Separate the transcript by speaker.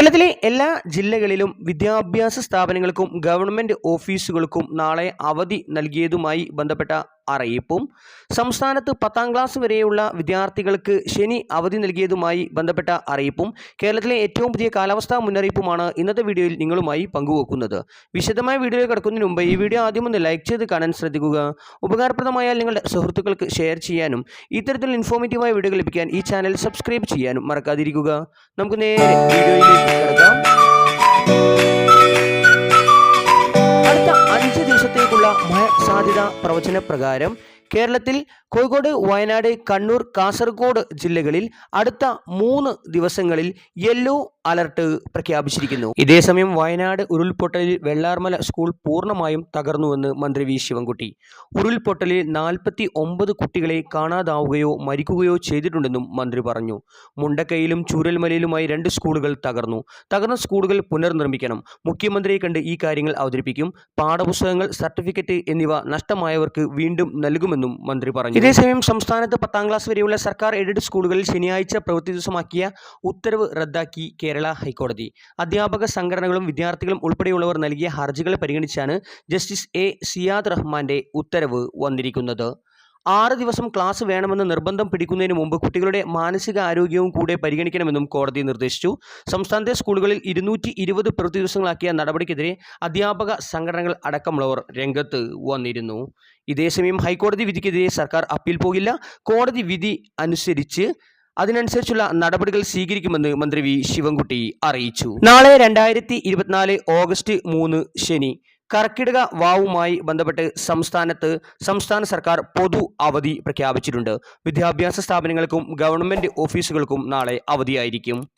Speaker 1: കേരളത്തിലെ എല്ലാ ജില്ലകളിലും വിദ്യാഭ്യാസ സ്ഥാപനങ്ങൾക്കും ഗവൺമെന്റ് ഓഫീസുകൾക്കും നാളെ അവധി നൽകിയതുമായി ബന്ധപ്പെട്ട അറിയിപ്പും സംസ്ഥാനത്ത് പത്താം ക്ലാസ് വരെയുള്ള വിദ്യാർത്ഥികൾക്ക് ശനി അവധി നൽകിയതുമായി ബന്ധപ്പെട്ട അറിയിപ്പും കേരളത്തിലെ ഏറ്റവും പുതിയ കാലാവസ്ഥാ മുന്നറിയിപ്പുമാണ് ഇന്നത്തെ വീഡിയോയിൽ നിങ്ങളുമായി പങ്കുവെക്കുന്നത്. വിശദമായ വീഡിയോ കിടക്കുന്നതിന് മുമ്പ് ഈ വീഡിയോ ആദ്യം ഒന്ന് ലൈക്ക് ചെയ്ത് കാണാൻ ശ്രദ്ധിക്കുക. ഉപകാരപ്രദമായാൽ നിങ്ങളുടെ സുഹൃത്തുക്കൾക്ക് ഷെയർ ചെയ്യാനും ഇത്തരത്തിൽ ഇൻഫോർമേറ്റീവായ വീഡിയോ ലഭിക്കാൻ ഈ ചാനൽ സബ്സ്ക്രൈബ് ചെയ്യാനും മറക്കാതിരിക്കുക. നമുക്ക് നേരെ വീഡിയോയിലേക്ക് സാധ്യത പ്രവചന പ്രകാരം കേരളത്തിൽ കോഴിക്കോട് വയനാട് കണ്ണൂർ കാസർഗോഡ് ജില്ലകളിൽ അടുത്ത മൂന്ന് ദിവസങ്ങളിൽ യെല്ലോ അലർട്ട് പ്രഖ്യാപിച്ചിരിക്കുന്നു. ഇതേസമയം വയനാട് ഉരുൾപൊട്ടലിൽ വെള്ളാർമല സ്കൂൾ പൂർണമായും തകർന്നുവെന്ന് മന്ത്രി വി. ശിവൻകുട്ടി. ഉരുൾപൊട്ടലിൽ നാൽപ്പത്തി ഒമ്പത് കുട്ടികളെ കാണാതാവുകയോ മരിക്കുകയോ ചെയ്തിട്ടുണ്ടെന്നും മന്ത്രി പറഞ്ഞു. മുണ്ടക്കയിലും ചൂരൽമലയിലുമായി രണ്ട് സ്കൂളുകൾ തകർന്നു. തകർന്ന സ്കൂളുകൾ പുനർനിർമ്മിക്കണം. മുഖ്യമന്ത്രിയെ കണ്ട് ഈ കാര്യങ്ങൾ അവതരിപ്പിക്കും. പാഠപുസ്തകങ്ങൾ സർട്ടിഫിക്കറ്റ് എന്നിവ നഷ്ടമായവർക്ക് വീണ്ടും നൽകുമെന്നും മന്ത്രി പറഞ്ഞു. ഇതേസമയം സംസ്ഥാനത്ത് പത്താം ക്ലാസ് വരെയുള്ള സർക്കാർ എയ്ഡഡ് സ്കൂളുകളിൽ ശനിയാഴ്ച പ്രവൃത്തി ദിവസമാക്കിയ ഉത്തരവ് റദ്ദാക്കി കേരള ഹൈക്കോടതി. അധ്യാപക സംഘടനകളും വിദ്യാർത്ഥികളും ഉൾപ്പെടെയുള്ളവർ നൽകിയ ഹർജികൾ പരിഗണിച്ചാണ് ജസ്റ്റിസ് എ. സിയാദ് റഹ്മാന്റെ ഉത്തരവ് വന്നിരിക്കുന്നത്. ആറ് ദിവസം ക്ലാസ് വേണമെന്ന് നിർബന്ധം പിടിക്കുന്നതിന് മുമ്പ് കുട്ടികളുടെ മാനസിക ആരോഗ്യവും കൂടെ പരിഗണിക്കണമെന്നും കോടതി നിർദ്ദേശിച്ചു. സംസ്ഥാനത്തെ സ്കൂളുകളിൽ ഇരുന്നൂറ്റി ഇരുപത് പ്രതിദിവസങ്ങളാക്കിയ നടപടിക്കെതിരെ അധ്യാപക സംഘടനകൾ അടക്കമുള്ളവർ രംഗത്ത് വന്നിരുന്നു. ഇതേസമയം ഹൈക്കോടതി വിധിക്കെതിരെ സർക്കാർ അപ്പീൽ പോകില്ല. കോടതി വിധി അനുസരിച്ച് അതിനനുസരിച്ചുള്ള നടപടികൾ സ്വീകരിക്കുമെന്ന് മന്ത്രി വി. ശിവൻകുട്ടി അറിയിച്ചു. നാളെ രണ്ടായിരത്തി ഇരുപത്തിനാല് ഓഗസ്റ്റ് മൂന്ന് ശനി കർക്കിടക വാവുമായി ബന്ധപ്പെട്ട് സംസ്ഥാനത്ത് സംസ്ഥാന സർക്കാർ പൊതു അവധി പ്രഖ്യാപിച്ചിട്ടുണ്ട്. വിദ്യാഭ്യാസ സ്ഥാപനങ്ങൾക്കും ഗവൺമെന്റ് ഓഫീസുകൾക്കും നാളെ അവധിയായിരിക്കും.